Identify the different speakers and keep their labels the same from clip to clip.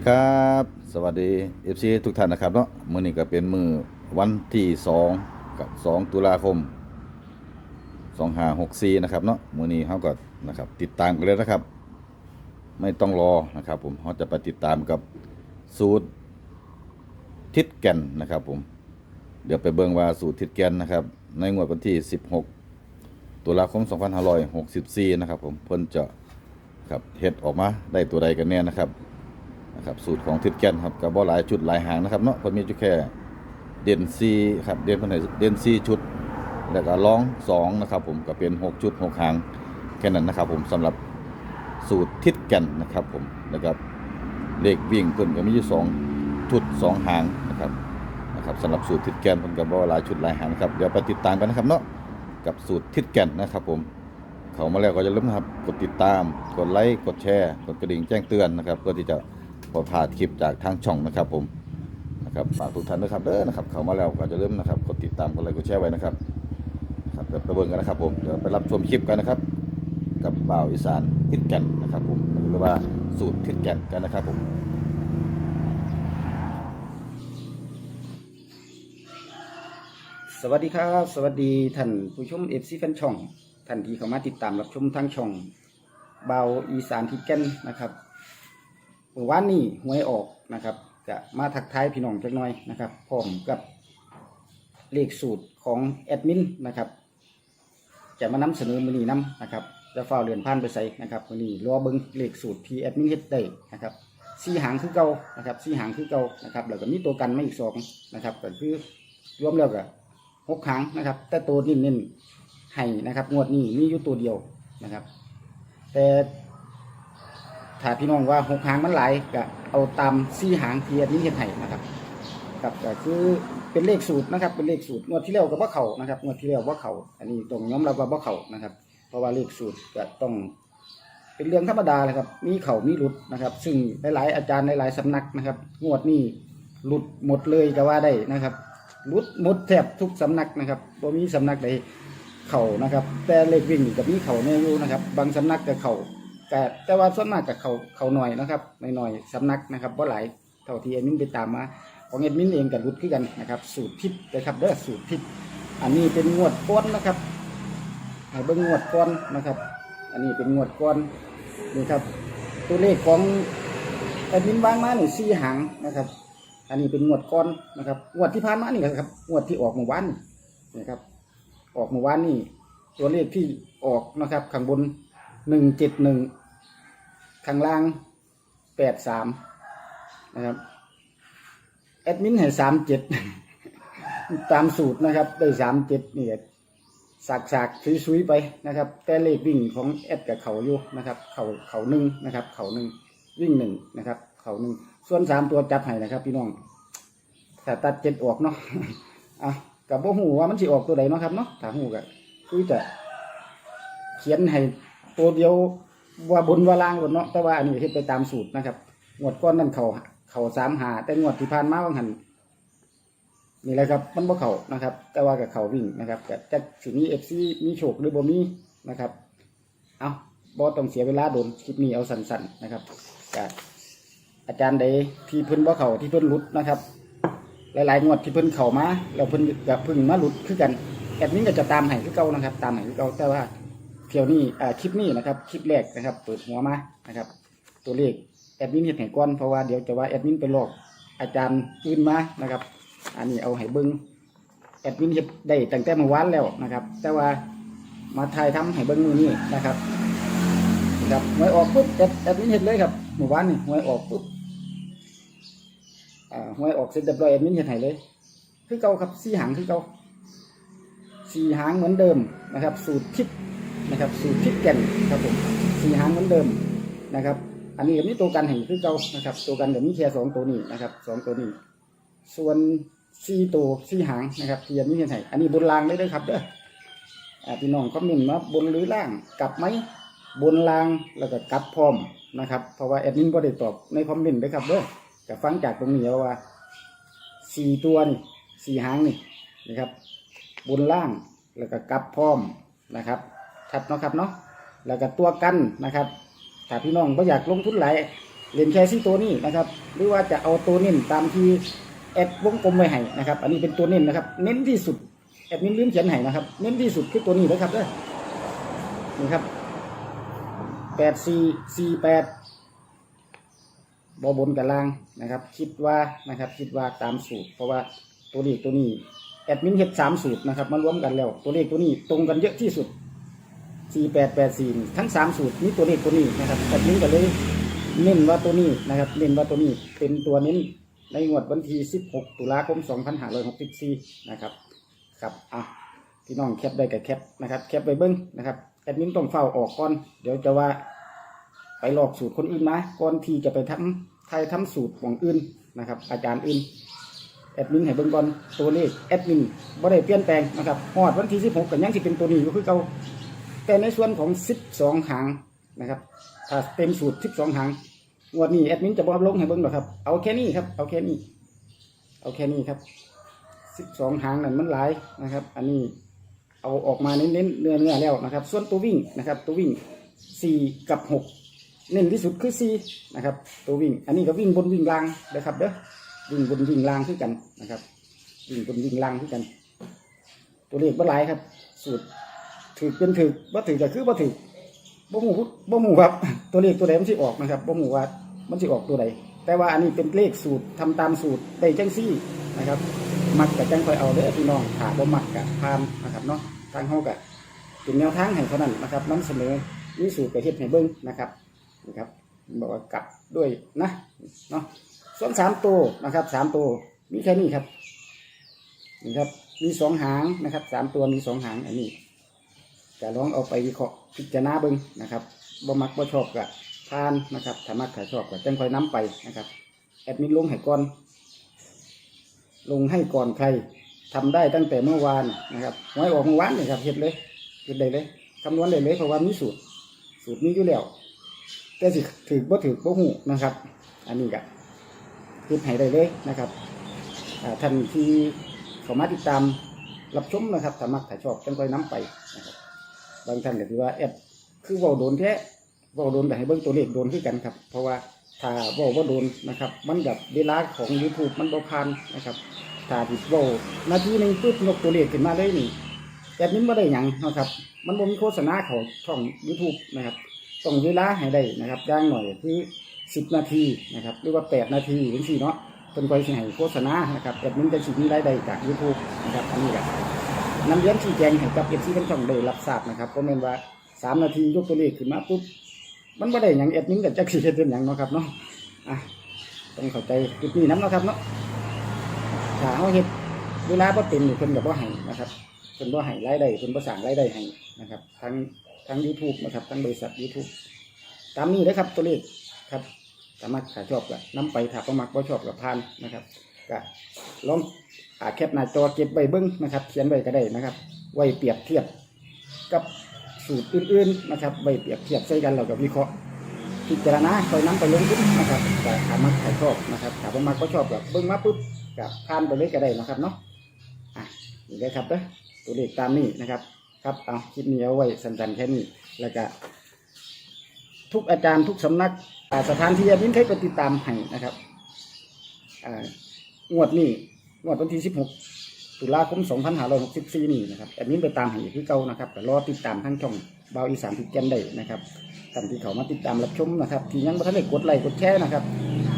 Speaker 1: ดีครับ สวัสดี FC ทุกท่านนะครับเนาะมื้อนี้ก็เป็นมือวันที่2กับ2ตุลาคม2564นะครับเนาะมื้อนี้เฮาก็นะครับติดตามกันเลยนะครับ ไม่ต้องรอนะครับ ผมเฮาจะไปติดตามกับสูตรทิศแก่นนะครับผมเดี๋ยวไปเบิ่งว่าสูตรทิศแก่นนะครับ ในงวดวันที่16ตุลาคม2564นะครับ ผมเพิ่นจะครับเฮ็ดออกมาได้ตัวใดกันแน่นะครับ นะครับสูตรของทิศแกนครับกับบ่หลายชุดหลายหางนะครับเนาะเพิ่นมีอยู่แค่เด่นซีครับเด่นเพิ่นให้เด่นซีชุด แล้วก็ร้องสองนะครับผมก็เป็นหกชุดหกหางแค่นั้นนะครับผมสำหรับสูตรทิศแกนนะครับผมนะครับเลขวิ่งเพิ่นก็มีอยู่สองชุดสองหางนะครับนะครับสำหรับสูตรทิศแกนเพิ่นก็บ่หลายชุดหลายหางครับเดี๋ยวไปติดตามกันนะครับเนาะกับสูตรทิศแกนนะครับผมเขามาแล้วก็อย่าลืมนะครับกดติดตาม กดไลค์ กดแชร์ กดกระดิ่งแจ้งเตือนนะครับเพื่อที่จะ พอพลาคลิปจากทางช่องนะครับผมนะครับฝากทุกท่านด้วยครับเด้อนะครับเข้ามาแล้วก็อย่าลืมนะครับกดติดตามกดไลค์กดแชร์ไว้นะครับครับเดี๋ยวไปเบิ่งกันนะครับผมเดี๋ยวไปรับชมคลิปกันนะครับ กับบ่าวอีสานทิศแก่นนะครับผมหรือว่าสูตรทิศแก่นกันนะครับผม
Speaker 2: สวัสดีครับ สวัสดีท่านผู้ชมเอฟซีแฟนช่องท่านที่เข้ามาติดตามรับชมทางช่องเบาอีสานทิศแก่นนะครับ เมื่อวานนี้หวยออกนะครับจะมาทักทายพี่น้องจักหน่อยนะครับพร้อมกับเลขสูตรของแอดมินนะครับ จะมานำเสนอมือนี้นํนะครับจะฝ้าเรียนผ่านไปใส่นะครับมือนี้รอเบิ้งเลขสูตรที่แอดมินเฮ็ดได้นะครับสี่หางคือเก่านะครับสี่หางคือเก่านะครับแล้วก็มีตัวกันไม่อีกสองนะครับก็คือรวมแล้วก็หกครั้งนะครับ แต่ตัวนี้เน้นให้นะครับ งวดนี้มีอยู่ตัวเดียวนะครับ แต่ ถ้าพี่น้องว่าหกครั้งมันหลายก็เอาตามสี่หางเทียนี้เห็นให้นะครับกับก็คือเป็นเลขสูตรนะครับเป็นเลขสูตรงวดที่แล้วก็ว่าเขานะครับงวดที่แล้วว่าเขาอันนี้ตรงยอมรับว่าว่าเขานะครับ เพราะว่าเลขสูตรก็ต้อง เป็นเรื่องธรรมดาเลยครับ มีเขามีหลุดนะครับ ซึ่งหลายๆอาจารย์หลายๆสำนักนะครับ งวดนี้หลุดหมดเลยก็ว่าได้นะครับหลุดหมดแทบทุกสำนักนะครับบ่มีสำนักใดเข่านะครับ แต่เลขวิ่งกับมีเข่าแน่อยู่นะครับ บางสำนักกับเข่า แต่แต่ว่าส่วนมากกับเข่าเขาหน่อยนะครับหน่อยๆสำนักนะครับบ่หลายเท่าที่เอ็มินไปตามมาของเอ็มินเองกับรุดขึ้นกันนะครับสูตรทิศนะครับเด้อสูตรทิศอันนี้เป็นงวดก้อนนะครับให้เบิ่งงวดก้อนนะครับ อันนี้เป็นงวดก้อนนี่ครับตัวเลขของแอดมินวางมาหนึ่งสี่หางนะครับ อันนี้เป็นงวดก้อนนะครับงวดที่ผ่านมานี่ครับงวดที่ออกเมื่อวานนี่นะครับ ออกเมื่อวานนี่ตัวเลขที่ออกนะครับข้างบนหนึ่งเจ็ดหนึ่ง ข้างล่างแปดสามนะครับ แอดมินให้สามเจ็ดตามสูตรนะครับ ได้สามเจ็ดนี่สากสากๆซุยๆไปนะครับ แต่เลขวิ่งของแอดกับเขาอยู่นะครับ เขาเขาหนึ่งนะครับ เขาหนึ่งวิ่งหนึ่งนะครับ เขาหนึ่งส่วนสามตัวจับให้นะครับพี่น้องแต่ตัดเจ็ดออกเนาะอะกับบ่หูว่ามันสิออกตัวใดเนาะครับเนาะถ้าหูก็คือจะเขียนให้ตัวเดียว ว่าบนว่าล่างบนเนาะแต่ว่าอันนี้เฮ็ดไปตามสูตรนะครับงวดก้อนนั่นเขาเขาสามหาแต่งวดที่ผ่านมาบางหันนี่แหละครับมันบ่เขานะครับ แต่ว่ากับเขาวิ่งนะครับแต่จะสิมีเอฟซีมีโชคหรือบ่มีนะครับ เอาบ่ต้องเสียเวลาโดนคลิปนี้เอาสั้นๆนะครับกับอาจารย์ใดที่เพิ่นบ่เขาที่เพิ่นหลุดนะครับ หลายๆงวดที่เพิ่นเข้ามาแล้วเพิ่นก็เพิ่งมาหลุดคือกันแอดมินก็จะตามให้คือเก่านะครับ ตามให้คือเก่าแต่ว่า เที่ยวนี้อ่าคลิปนี้นะครับคลิปแรกนะครับ เปิดหัวมานะครับ ตัวเลขแอดมินเห็นให้ก่อนเพราะว่าเดี๋ยวจะว่าแอดมินไปหลอกอาจารย์อื่นมานะครับ อันนี้เอาให้เบิ้งแอดมินเห็ดได้ตั้งแต่เมื่อวานแล้วนะครับ แต่ว่ามาถ่ายทำให้เบิ้งมือนี้นะครับนะครับหวยออกปุ๊บแอดแอดมินเห็ดเลยครับเมื่อวานนี่หวยออกปุ๊บอ่าหวยออกเสร็จเรียบร้อยแอดมินเห็ดให้เลย คือเก่าครับสี่หางคือเก่าสี่หางเหมือนเดิมนะครับ สูตรทิศ นะครับสูตรทิศแก่นครับผมสี่หางเหมือนเดิมนะครับ อันนี้ก็มีตัวกันให้คือเก่านะครับ ตัวกันเดี๋ยวมีแค่สองตัวนี้นะครับสองตัวนี้ ส่วนสี่ตัวสี่หางนะครับเทียังมีเห็นให้อันนี้บนรางเลยเด้อครับเด้ออ่าพี่น้องคอมเมนต์มาบนหรือล่างกลับไหมบนรางแล้วก็กลับพร้อมนะครับเพราะว่าแอดมินก็ได้ตอบในคอมเมนต์เด้อครับเด้อแต่ฟังจากตรงนี้วว่าสี่ตัวนี่สี่หางนี่นะครับ บนล่างแล้วก็กลับพร้อมนะครับ ชัดเนาะครับเนาะแล้วก็ตัวกันนะครับถ้าพี่น้องก็อยากลงทุนหลายเล่นแค่ซี่ตัวนี้นะครับ หรือว่าจะเอาตัวเน้นตามที่แอดวงกลมไว้ให้นะครับ อันนี้เป็นตัวเน้นนะครับ เน้นที่สุดแอดมินลืมเขียนให้นะครับ เน้นที่สุดคือตัวนี้นะครับเด้อนี่ครับแปดสี่สี่แปดบอบนกับล่างนะครับ คิดว่านะครับ คิดว่าตามสูตร เพราะว่าตัวเลขตัวนี้แอดมินเฮ็ดสามสูตรนะครับมารวมกันแล้ว ตัวเลขตัวนี้ตรงกันเยอะที่สุด สี่แปดแปดสี่ทั้งสามสูตรนี่ตัวเลขตัวนี้นะครับแอดมินก็เลยเน้นว่าตัวนี้นะครับ เน้นว่าตัวนี้เป็นตัวเน้นในงวดวันที่16ตุลาคม2564นห้าร้อยหกสิบสี่นะครับครับอะพี่น้องแคปได้กับแคปนะครับแคปไปเบิ้งนะครับแอดมินต้องเฝ้าออกก่อนเดี๋ยวจะว่าไปหลอกสูตรคนอื่นมาก่อนที่จะไปทำไทยทำสูตรของอื่นนะครับ อาจารย์อื่นแอดมินให้เบิ่งก่อนตัวเลขแอดมินบ่ได้เปลี่ยนแปลงนะครับฮอดวันที่16ก็ยังสิเป็นตัวนี้ก็คือเก่า แต่ในส่วนของ12หางนะครับถ้าเต็มสูตร12หางวดนี้แอดมินจะบอกลงให้เบิ่งหรอครับ เอาแค่นี้ครับ เอาแค่นี้ เอาแค่นี้ครับ12หางนั่นมันหลายนะครับ อันนี้เอาออกมาเน้นๆเนื้อเนื้อแล้วนะครับ ส่วนตัววิ่งนะครับ ตัววิ่ง4กับ6เน้นที่สุดคือ4นะครับ ตัววิ่ง อันนี้ก็วิ่งบนวิ่งล่างนะครับเด้อวิ่งบนวิ่งล่างคือกันนะครับวิ่งบนวิ่งล่างคือกัน ตัวเลขบ่หลายครับ สูตร ถือเป็นถือบ่ถือก็คือบ่ถือบ่หมูบ่หมูครับ ตัวเลขตัวใดมันสิออกนะครับบ่หมูว่ามันสิออกตัวใดแต่ว่าอันนี้เป็นเลขสูตรทำตามสูตรได้จังซี่นะครับ มักกับจังคอยเอาเด้อพี่น้องถ้าบ่มักกับพานนะครับเนาะทางเฮาก็เป็นแนวทางให้เท่านั้นนะครับนำเสนอมีสูตรไปเฮ็ดให้เบิ่งนะครับนี่ครับบอกว่ากลับด้วยนะเนาะส่วนสามตัวนะครับสามตัวมีแค่นี้ครับนี่ครับมีสองหางนะครับสามตัวมีสองหางอันนี้ จะลองเอาไปวิเคราะห์พิจารณาเบิ่งนะครับบ่มักบ่ชอบก็ทานนะครับถ้ามักถ้าชอบก็จังค่อยนํไปนะครับ แอดมินลงให้ก่อน ลงให้ก่อนใครทำได้ตั้งแต่เมื่อวานนะครับหวยออกเมื่อวานนี่ครับเฮ็ดเลยเฮ็ดได้เลยคำนวณได้เลยเพราะว่ามีสูตร สูตรนี้อยู่แล้วแต่สิถือบ่ถือบ่หูนะครับ อันนี้ก็เฮ็ดให้ได้เลยนะครับท่านที่เข้ามาติดตามรับชมนะครับถ้ามักถ้าชอบจังค่อยนํไปนะครับางท่านก็ถือว่าแอดคือเว่าโดนแท้เว่าโดนแต่ให้เบิ่งตัวเลขโดนคือกันครับ เพราะว่าถ้าเว่าว่าโดนนะครับ มันกับเวลาของ YouTube มันบ่ผ่านนะครับถ้าที่เว่านาทีหนึงปุ๊บยกตัวเลขขึ้นมาเลยนี่แอดนี้บ่ได้หยังนะครับ มันบ่มีโฆษณาของช่อง YouTube นะครับต้องเวลาให้ได้นะครับอย่างหน่อยคือ10นาทีนะครับหรือว่า8นาทีถึงสี่เนาะเพิ่นก็สิให้โฆษณานะครับแอดมินจะสิมีรายได้จาก YouTube นะครับอันนี้ก็ น้ำเรียนชี้แจงให้กับเอฟซีทั้งช่องได้รับทราบนะครับก็แม่นว่าสามนาทียกตัวเลขขึ้นมาปุ๊บมันไม่ได้หยังเอ็ดมินกับจักสีเฮ็ดเป็นหยังเนาะครับเนาะอะต้องเข้าใจจุดนี้น้ำเนาะครับเนาะถ้าเฮาเฮ็ดเวลาบ่เต็มนี่เพิ่นก็บ่ให้นะครับเพิ่นบ่ให้รายได้เพิ่นบ่สร้างรายได้ให้นะครับทั้งทั้ง YouTube นะครับทั้งบริษัท YouTube ตามนี้เลยครับตัวเลขครับสามารถถ้าชอบก็นํไปถ้าบ่มักบ่ชอบก็ผ่านนะครับก็ลอง อาแคปหน้าจอเก็บไว้เบิ้งนะครับ เขียนไว้ก็ได้นะครับ ไว้เปรียบเทียบกับสูตรอื่นๆนะครับไว้เปรียบเทียบใส่กันเรากับวิเคราะห์พิจารณาคอยนำไปลงทุนนะครับแต่ถามักใครชอบนะครับถามว่ามักก็ชอบแบบเบิ้งมาปุ๊บกับผ่านไปเลยก็ได้นะครับเนาะอะนี่เลยครับเด้อตัวเลขตามนี้นะครับครับเอาคลิปนี้เอาไว้สั้นๆแค่นี้แล้วก็ทุกอาจารย์ทุกสำนักสถานที่อาจารย์เคยไปติดตามให้นะครับอ่างวดนี้ งวดวันที่16ตุลาคม2564นี่นะครับแอดมินไปตามห้อีกคือเก่านะครับแต่รอติดตามทั้งช่องบาวอีสานทิศแกนได้นะครับท่านที่เขามาติดตามรับชมนะครับที่ยังไม่ทันได้กดไลค์กดแชร์นะครับ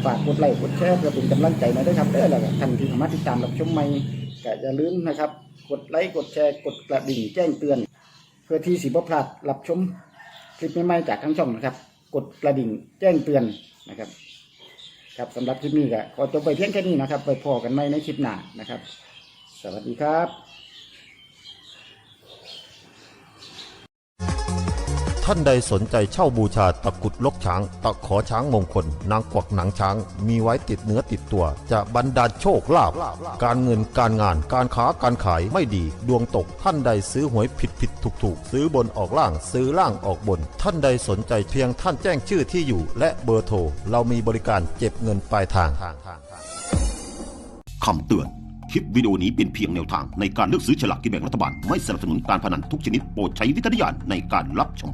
Speaker 2: ฝากกดไลค์กดแชร์เพื่อเป็นกำลังใจหน่อยด้วยครับเด้อแล้วก็ท่านที่เขามาติดตามรับชมใหม่ก็อย่าลืมนะครับ กดไลค์กดแชร์กดกระดิ่งแจ้งเตือน เพื่อที่สิบพลาดรับชมคลิปใหม่ๆจากทั้งช่องนะครับ กดกระดิ่งแจ้งเตือนนะครับ ครับสำหรับคลิปนี้ก็ขอจบไปเพียงแค่นี้นะครับ ไปพอกันใหม่ในคลิปหน้านะครับ สวัสดีครับ
Speaker 3: ท่านใดสนใจเช่าบูชาตะกุดลกช้าง ตะขอช้างมงคล นางกวักหนังช้าง มีไว้ติดเนื้อติดตัว จะบรรดาลโชคลาภการเงินการงานการค้าการขายไม่ดี ดวงตกท่านใดซื้อหวยผิดผิดถูกถูกซื้อบนออกล่างซื้อล่างออกบน ท่านใดสนใจเพียงท่านแจ้งชื่อที่อยู่ และเบอร์โทรเรามีบริการเก็บเงินปลายทาง
Speaker 4: คำเตือนคลิปวิดีโอนี้เป็นเพียงแนวทางในการเลือกซื้อฉลากกินแบ่งรัฐบาล ไม่สนับสนุนการพนันทุกชนิดโปรดใช้วิจารณญาณในการรับชม